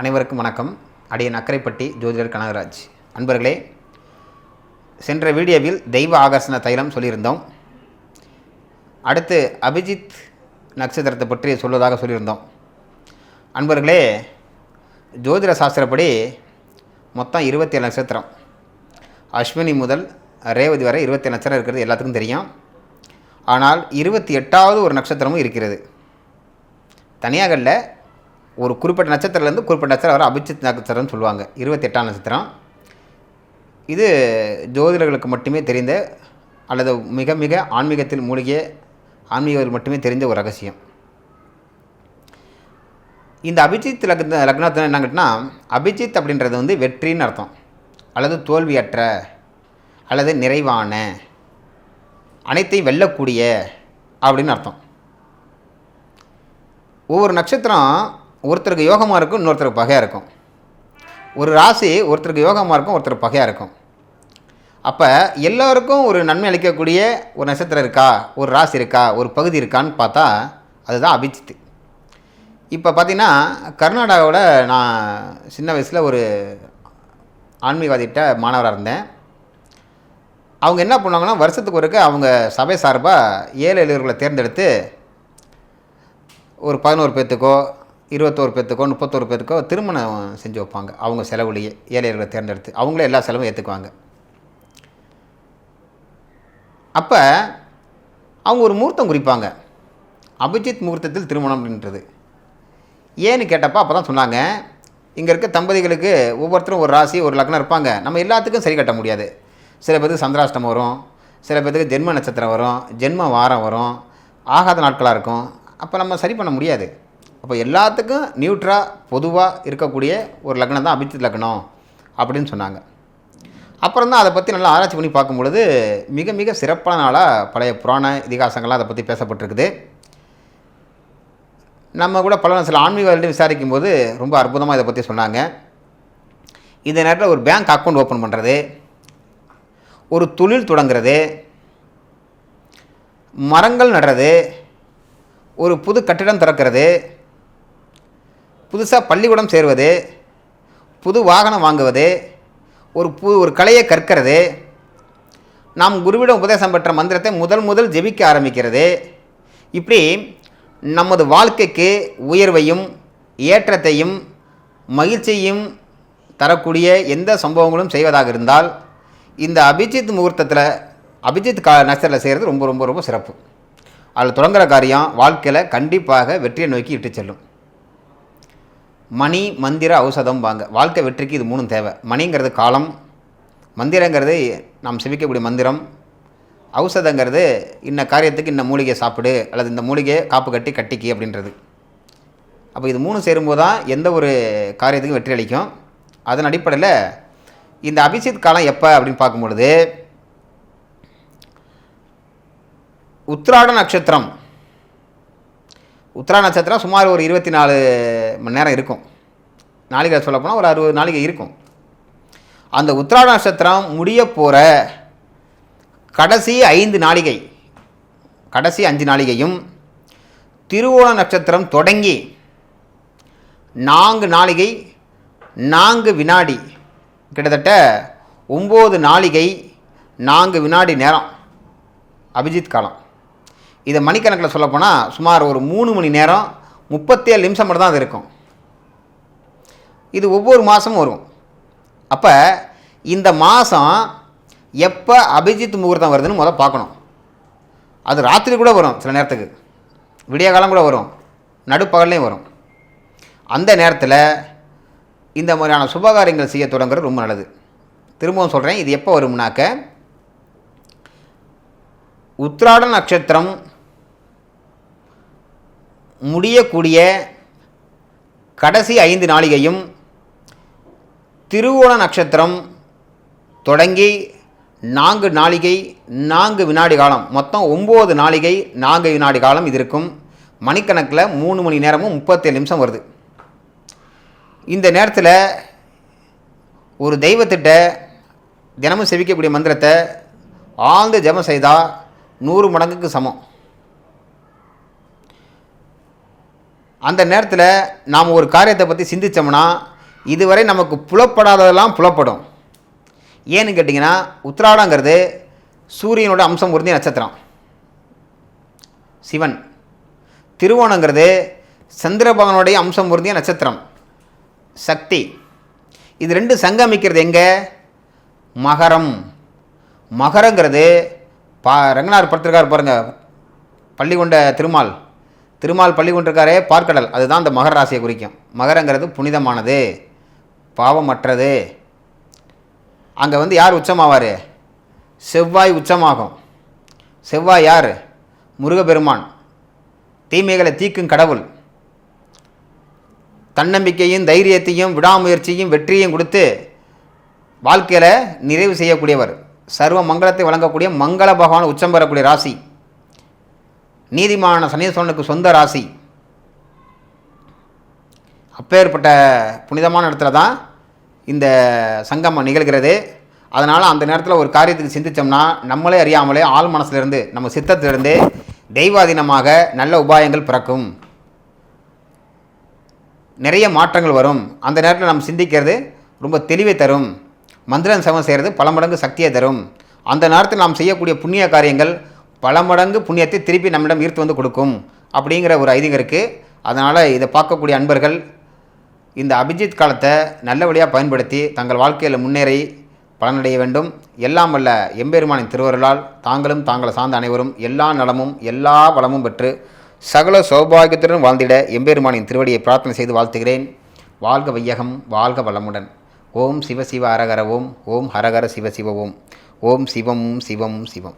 அனைவருக்கும் வணக்கம். அடியன் அக்கரைப்பட்டி ஜோதிடர் கனகராஜ். அன்பர்களே சென்ற வீடியோவில் தெய்வ ஆகர்ஷண தைலம் சொல்லியிருந்தோம். அடுத்து அபிஜித் நட்சத்திரத்தை பற்றி சொல்வதாக சொல்லியிருந்தோம். அன்பர்களே ஜோதிட சாஸ்திரப்படி மொத்தம் இருபத்தி ஏழு நட்சத்திரம். அஸ்வினி முதல் ரேவதி வரை இருபத்தி நட்சத்திரம் இருக்கிறது எல்லாத்துக்கும் தெரியும். ஆனால் இருபத்தி எட்டாவது ஒரு நட்சத்திரமும் இருக்கிறது. தனியாக இல்லை ஒரு குறிப்பிட்ட நட்சத்திரத்துலேருந்து குறிப்பிட்ட நட்சத்திரம் வர அபிஜித் நட்சத்திரம்னு சொல்லுவாங்க. இருபத்தெட்டாம் நட்சத்திரம். இது ஜோதிடர்களுக்கு மட்டுமே தெரிந்த அல்லது மிக மிக ஆன்மீகத்தில் மூழ்கிய ஆன்மீகத்தில் மட்டுமே தெரிந்த ஒரு ரகசியம். இந்த அபிஜித் லக்ன லக்னத்தில் என்ன கேட்டினா அபிஜித் அப்படின்றது வந்து வெற்றின்னு அர்த்தம். அல்லது தோல்வியற்ற அல்லது நிறைவான அனைத்தையும் வெல்லக்கூடிய அப்படின்னு அர்த்தம். ஒவ்வொரு நட்சத்திரம் ஒருத்தருக்கு யோகமாக இருக்கும் இன்னொருத்தருக்கு பகையாக இருக்கும். ஒரு ராசி ஒருத்தருக்கு யோகமாக இருக்கும் ஒருத்தருக்கு பகையாக இருக்கும். அப்போ எல்லோருக்கும் ஒரு நன்மை அளிக்கக்கூடிய ஒரு நட்சத்திரம் இருக்கா? ஒரு ராசி இருக்கா? ஒரு பகுதி இருக்கான்னு பார்த்தா அதுதான் அபிஜித்து. இப்போ பார்த்தீங்கன்னா கர்நாடகாவில் நான் சின்ன வயசில் ஒரு ஆன்மீகவாதிகிட்ட மாணவராக இருந்தேன். அவங்க என்ன பண்ணுவாங்கன்னா வருஷத்துக்கு ஒருக்க அவங்க சபை சார்பாக ஏழு எழுவர்களை தேர்ந்தெடுத்து ஒரு பதினோரு பேர்த்துக்கோ இருபத்தோரு பேர்த்துக்கோ முப்பத்தோரு பேர்த்துக்கோ திருமணம் செஞ்சு வைப்பாங்க. அவங்க செலவுலேயே ஏழையர்களை தேர்ந்தெடுத்து அவங்களே எல்லா செலவும் ஏற்றுக்குவாங்க அப்போ அவங்க ஒரு முகூர்த்தம் குறிப்பாங்க. அபிஜித் முகூர்த்தத்தில் திருமணம் அப்படின்றது. ஏன்னு கேட்டப்போ அப்போ தான் சொன்னாங்க இங்கே இருக்க தம்பதிகளுக்கு ஒவ்வொருத்தரும் ஒரு ராசி ஒரு லக்னம் இருப்பாங்க. நம்ம எல்லாத்துக்கும் சரி கட்ட முடியாது. சில பேருக்கு சந்திராஷ்டம் வரும் சில பேர்த்துக்கு ஜென்ம நட்சத்திரம் வரும் ஜென்ம வாரம் வரும் ஆகாத நாட்களாக இருக்கும். அப்போ நம்ம சரி பண்ண முடியாது. அப்போ எல்லாத்துக்கும் நியூட்ராக பொதுவாக இருக்கக்கூடிய ஒரு லக்னம் தான் அபிஜித் லக்னம் அப்படின்னு சொன்னாங்க. அப்புறம் தான் அதை பற்றி நல்லா ஆராய்ச்சி பண்ணி பார்க்கும் பொழுது மிக மிக சிறப்பான நாளாக பழைய புராண இதிகாசங்கள்லாம் அதை பற்றி பேசப்பட்டிருக்குது. நம்ம கூட பல சில ஆன்மீகர்கிட்ட விசாரிக்கும் போது ரொம்ப அற்புதமாக இதை பற்றி சொன்னாங்க. இந்த நேரத்தில் ஒரு பேங்க் அக்கௌண்ட் ஓப்பன் பண்ணுறது ஒரு தொழில் தொடங்குறது மரங்கள் நடுறது ஒரு புது கட்டிடம் திறக்கிறது புதுசாக பள்ளிக்கூடம் சேர்வது புது வாகனம் வாங்குவது ஒரு பு ஒரு கலையை கற்கிறது நாம் குருவிடம் உபதேசம் பெற்ற மந்திரத்தை முதல் முதல் ஜெபிக்க ஆரம்பிக்கிறது. இப்படி நமது வாழ்க்கைக்கு உயர்வையும் ஏற்றத்தையும் மகிழ்ச்சியும் தரக்கூடிய எந்த சம்பவங்களும் செய்வதாக இருந்தால் இந்த அபிஜித் முகூர்த்தத்தில் அபிஜித் கா நட்சத்திரத்தில் செய்கிறது ரொம்ப ரொம்ப ரொம்ப சிறப்பு. அதில் தொடங்குகிற காரியம் வாழ்க்கையில் கண்டிப்பாக வெற்றியை நோக்கி இட்டு செல்லும். மணி மந்திர ஔஷதம் வாங்க. வாழ்க்கை வெற்றிக்கு இது மூணும் தேவை. மணிங்கிறது காலம். மந்திரங்கிறது நாம் செவிக்கக்கூடிய மந்திரம். ஔஷதங்கிறது இன்ன காரியத்துக்கு இன்ன மூலிகை சாப்பிடு அல்லது இந்த மூலிகையை காப்பு கட்டி கட்டிக்கி அப்படின்றது. அப்போ இது மூணு சேரும்போது தான் எந்த ஒரு காரியத்துக்கும் வெற்றி அளிக்கும். அதன் அடிப்படையில் இந்த அபிஷித் காலம் எப்போ அப்படின்னு பார்க்கும் பொழுது உத்ராட நட்சத்திரம் உத்தரா நட்சத்திரம் சுமார் ஒரு இருபத்தி நாலு மணி நேரம் இருக்கும். நாளிகை சொல்லப்போனால் ஒரு அறுபது நாளிகை இருக்கும். அந்த உத்ராட நட்சத்திரம் முடிய போகிற கடைசி ஐந்து நாளிகை கடைசி அஞ்சு நாளிகையும் திருவோண நட்சத்திரம் தொடங்கி நான்கு நாளிகை நான்கு வினாடி கிட்டத்தட்ட ஒம்பது நாளிகை நான்கு வினாடி நேரம். அபிஜித் காலம். இதை மணிக்கணக்கில் சொல்லப்போனால் சுமார் ஒரு மூணு மணி நேரம் முப்பத்தேழு நிமிஷம் மட்டும் தான் அது இருக்கும். இது ஒவ்வொரு மாதமும் வரும். அப்போ இந்த மாதம் எப்போ அபிஜித் முகூர்த்தம் வருதுன்னு முதல்ல பார்க்கணும். அது ராத்திரி கூட வரும் சில நேரத்துக்கு. விடிய காலம் கூட வரும். நடுப்பகல்லையும் வரும். அந்த நேரத்தில் இந்த மாதிரியான சுபகாரியங்கள் செய்ய தொடங்குறது ரொம்ப நல்லது. திரும்பவும் சொல்கிறேன் இது எப்போ வரும்னாக்க உத்ராட நட்சத்திரம் முடியக்கூடிய கடைசி ஐந்து நாளிகையும் திருவோண நட்சத்திரம் தொடங்கி நான்கு நாளிகை நான்கு வினாடி காலம். மொத்தம் ஒம்பது நாளிகை நான்கு வினாடி காலம் இது இருக்கும். மணிக்கணக்கில் மூணு மணி நேரமும் முப்பத்தேழு நிமிஷம் வருது. இந்த நேரத்தில் ஒரு தெய்வத்திட்ட தினமும் செவிக்கக்கூடிய மந்திரத்தை ஆழ்ந்து ஜபம் செய்தால் நூறு மடங்குக்கு சமம். அந்த நேரத்தில் நாம் ஒரு காரியத்தை பற்றி சிந்தித்தோம்னா இதுவரை நமக்கு புலப்படாததெல்லாம் புலப்படும். ஏன்னு கேட்டிங்கன்னா உத்திராடங்கிறது சூரியனோட அம்சம் பொருந்திய நட்சத்திரம். சிவன். திருவோணங்கிறது சந்திரபகனுடைய அம்சம் பொருந்திய நட்சத்திரம். சக்தி. இது ரெண்டு சங்கமிக்கிறது எங்கே? மகரம். மகரங்கிறது பா ரங்கனார் படுத்திருக்கார் பாருங்க. பள்ளி கொண்ட திருமால். திருமால் பள்ளி கொண்டிருக்காரே பார்க்கடல். அதுதான் அந்த மகர ராசியை குறிக்கும். மகரங்கிறது புனிதமானது பாவமற்றது. அங்கே வந்து யார் உச்சமாவார்? செவ்வாய் உச்சமாகும். செவ்வாய் யார்? முருகப்பெருமான். தீமைகளை தீக்கும் கடவுள். தன்னம்பிக்கையும் தைரியத்தையும் விடாமுயற்சியும் வெற்றியும் கொடுத்து வாழ்க்கையில் நிறைவு செய்யக்கூடியவர். சர்வ மங்களத்தை வழங்கக்கூடிய மங்கள பகவான் உச்சம் பெறக்கூடிய ராசி. நீதிமான சனீஸ்வரனுக்கு சொந்த ராசி. அப்பேற்பட்ட புனிதமான இடத்துல தான் இந்த சங்கமம் நிகழ்கிறது. அதனால் அந்த நேரத்தில் ஒரு காரியத்துக்கு சிந்தித்தோம்னா நம்மளே அறியாமலே ஆள் மனசுலேருந்து நம்ம சித்தத்திலிருந்து தெய்வாதீனமாக நல்ல உபாயங்கள் பிறக்கும். நிறைய மாற்றங்கள் வரும். அந்த நேரத்தில் நம்ம சிந்திக்கிறது ரொம்ப தெளிவை தரும். மந்திரம் சமம் செய்கிறது பல மடங்கு சக்தியை தரும். அந்த நேரத்தில் நாம் செய்யக்கூடிய புண்ணிய காரியங்கள் பல மடங்கு புண்ணியத்தை திருப்பி நம்மிடம் ஈர்த்து வந்து கொடுக்கும் அப்படிங்கிற ஒரு ஐதீகம் இருக்குது அதனால் இதை பார்க்கக்கூடிய அன்பர்கள் இந்த அபிஜித் காலத்தை நல்லபடியாக பயன்படுத்தி தங்கள் வாழ்க்கையில் முன்னேறி பலனடைய வேண்டும். எல்லாம் வல்ல எம்பெருமானின் திருவருளால் தாங்களும் தாங்களை சார்ந்த அனைவரும் எல்லா நலமும் எல்லா வளமும் பெற்று சகல சௌபாகியத்துடன் வாழ்ந்திட எம்பெருமானின் திருவடியை பிரார்த்தனை செய்து வாழ்த்துகிறேன். வாழ்க வையகம் வாழ்க வளமுடன். ஓம் சிவசிவ அரகர ஓம் ஓம் ஹரகர சிவசிவ ஓம். ஓம் சிவம் சிவம் சிவம்.